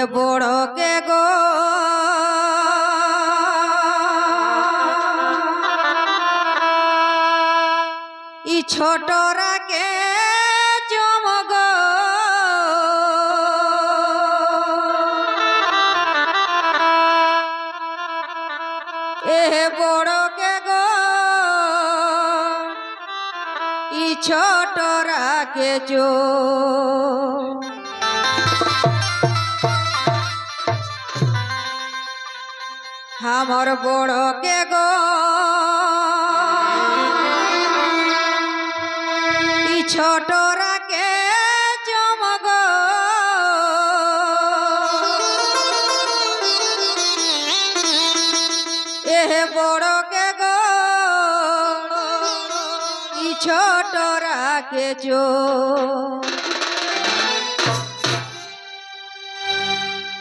যে বড় কে গো? ই ছোটরা কে চমগ এ বড় কে গো? ই ছোটরা কে চো আমার বড় কে গো? ই ছোটরা কে চমগ এ বড় কে গো? ই ছোটরা কে চো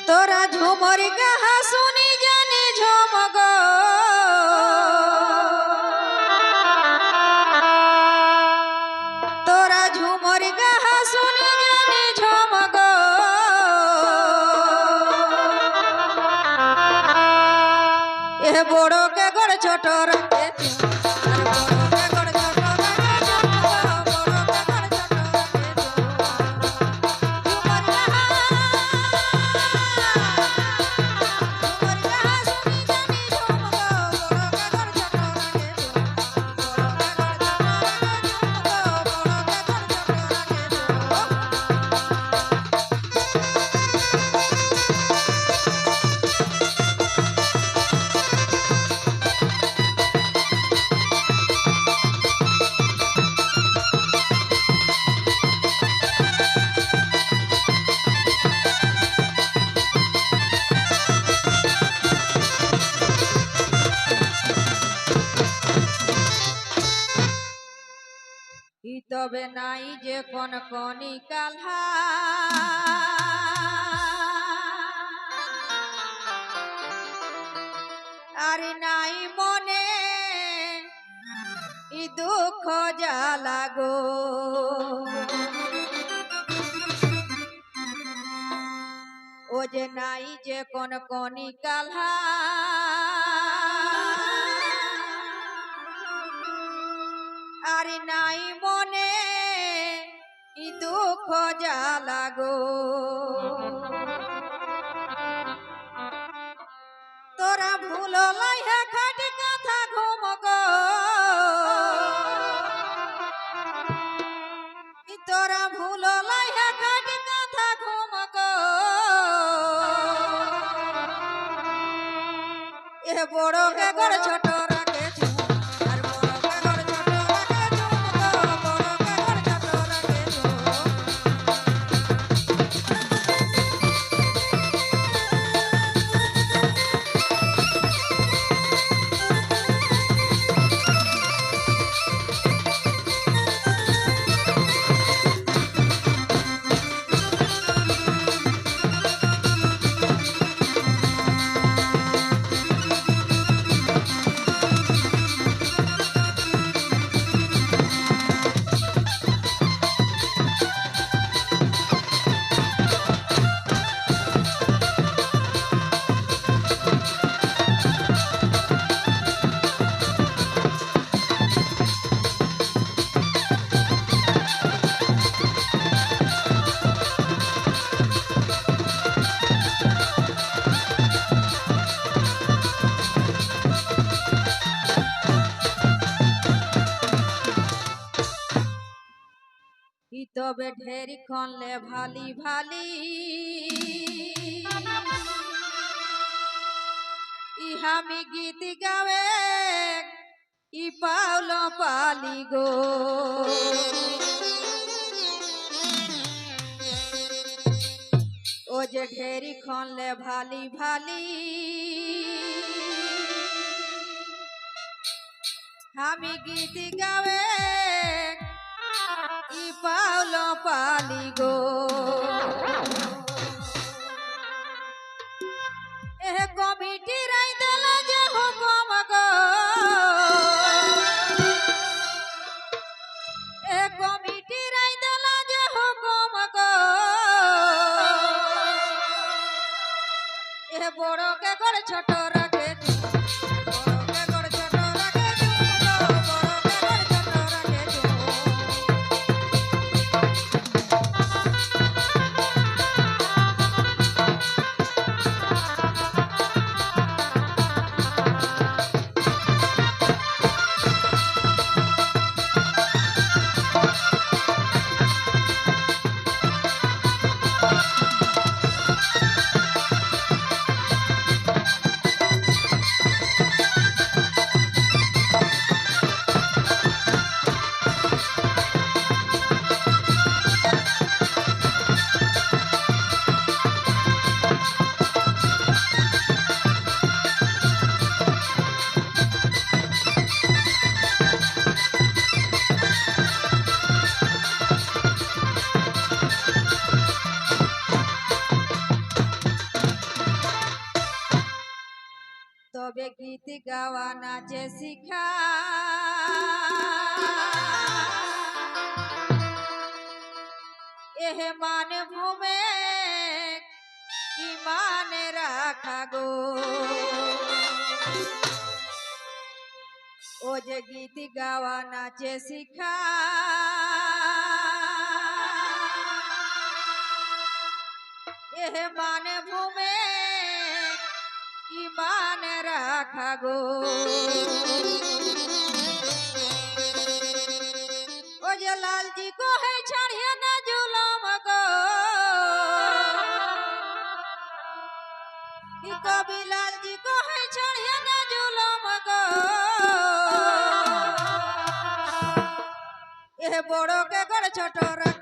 তোরা ঝুমর গাহা শুনি জানি তোরা ঝুমর গাহা তবে নাই যে কোন কনি কালহা আর নাই মনে ই দুঃখ জ্বালা গো। ও যে নাই যে কোন কনি কালহা আর নাই মনে ই দুঃখ জ্বালা গো। তোরা ভুল লাইহা খাট কথা ঘুম গো। তোরা ভুল লাইহা খাট কথা ঘুম গো। এ বড় কে গড় ছোট তবে ঢেরি খনলে ভালি ভালি। ই হামি গীত গাবে ই পাউল পালি গো। ও যে ঢেরি খনলে ভালি ভালি। আমি গীত গাবে ই পাউল পালি গো। এ কমিটি রাই দিল যে হুকুম গো। এ কমিটি রাই দিল যে হুকুম গো। ছোট রাখে চুপ গীত গাওয়া নাচে শিখা এহে মানে ভূমে কি মানে রাখা গো ও যে গীত গাওয়া নাচে শিখা এহে রাখা গো। ও যে লালজি কো হে ছাড়িয়ে না জুলম গো। কবি লালজি কো হে ছাড়িয়ে না জুলম গো। এ বড় কে গড় ছোট রাখ